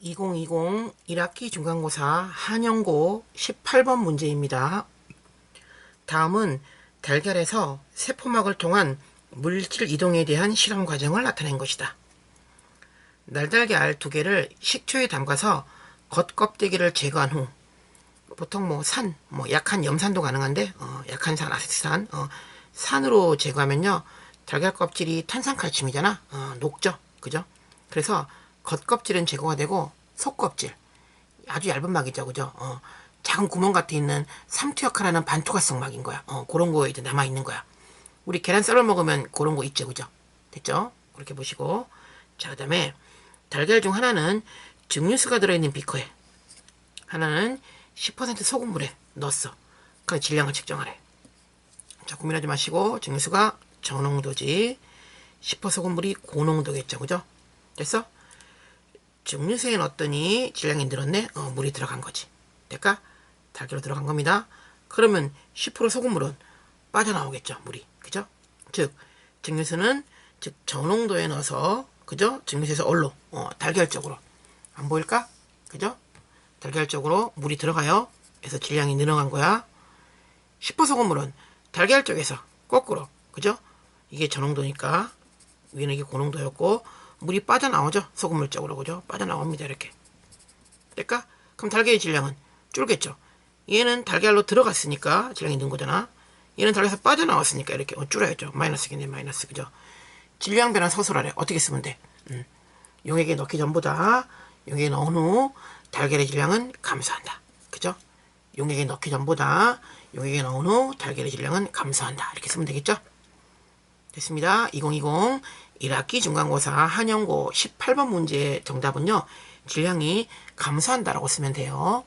2020 1학기 중간고사 한영고 18번 문제입니다. 다음은 달걀에서 세포막을 통한 물질 이동에 대한 실험 과정을 나타낸 것이다. 날달걀 두 개를 식초에 담가서 겉껍데기를 제거한 후 보통 뭐 산, 뭐 약한 염산도 가능한데 어, 약한 산, 아세트산, 어, 산으로 제거하면요 달걀 껍질이 탄산칼슘이잖아, 어, 녹죠, 그죠? 그래서 겉껍질은 제거가 되고 속껍질 아주 얇은 막이죠, 그죠? 어, 작은 구멍 같아 있는 삼투 역할하는 반투과성 막인 거야. 어, 그런 거 이제 남아 있는 거야. 우리 계란 썰어 먹으면 그런 거 있죠, 그죠? 됐죠? 그렇게 보시고 자 그 다음에 달걀 중 하나는 증류수가 들어있는 비커에 하나는 10% 소금물에 넣었어. 그 질량을 측정하래. 자, 고민하지 마시고 증류수가 저농도지 10% 소금물이 고농도겠죠. 그죠? 됐어? 증류수에 넣었더니 질량이 늘었네. 어, 물이 들어간 거지. 될까? 달걀로 들어간 겁니다. 그러면 10% 소금물은 빠져나오겠죠. 물이. 그죠? 즉 증류수는 즉 저농도에 넣어서 그죠? 증류수에서 얼로 어, 달걀 쪽으로 안 보일까? 그죠? 달걀 쪽으로 물이 들어가요. 그래서 질량이 늘어간 거야. 10% 소금물은 달걀 쪽에서 거꾸로 그죠? 이게 저농도니까 위는 이게 고농도였고 물이 빠져나오죠. 소금물 쪽으로 그죠? 빠져나옵니다. 이렇게. 될까? 그럼 달걀의 질량은 줄겠죠. 얘는 달걀로 들어갔으니까 질량이 는 거잖아. 얘는 달걀에서 빠져나왔으니까 이렇게 어, 줄어야죠. 마이너스겠네 마이너스 그죠? 질량 변화 서술하래. 어떻게 쓰면 돼? 음. 용액에 넣기 전보다 용액에 넣은 후 달걀의 질량은 감소한다. 그죠? 용액에 넣기 전보다 용액에 넣은 후 달걀의 질량은 감소한다. 이렇게 쓰면 되겠죠? 됐습니다. 2020 1학기 중간고사 한영고 18번 문제의 정답은요. 질량이 감소한다라고 쓰면 돼요.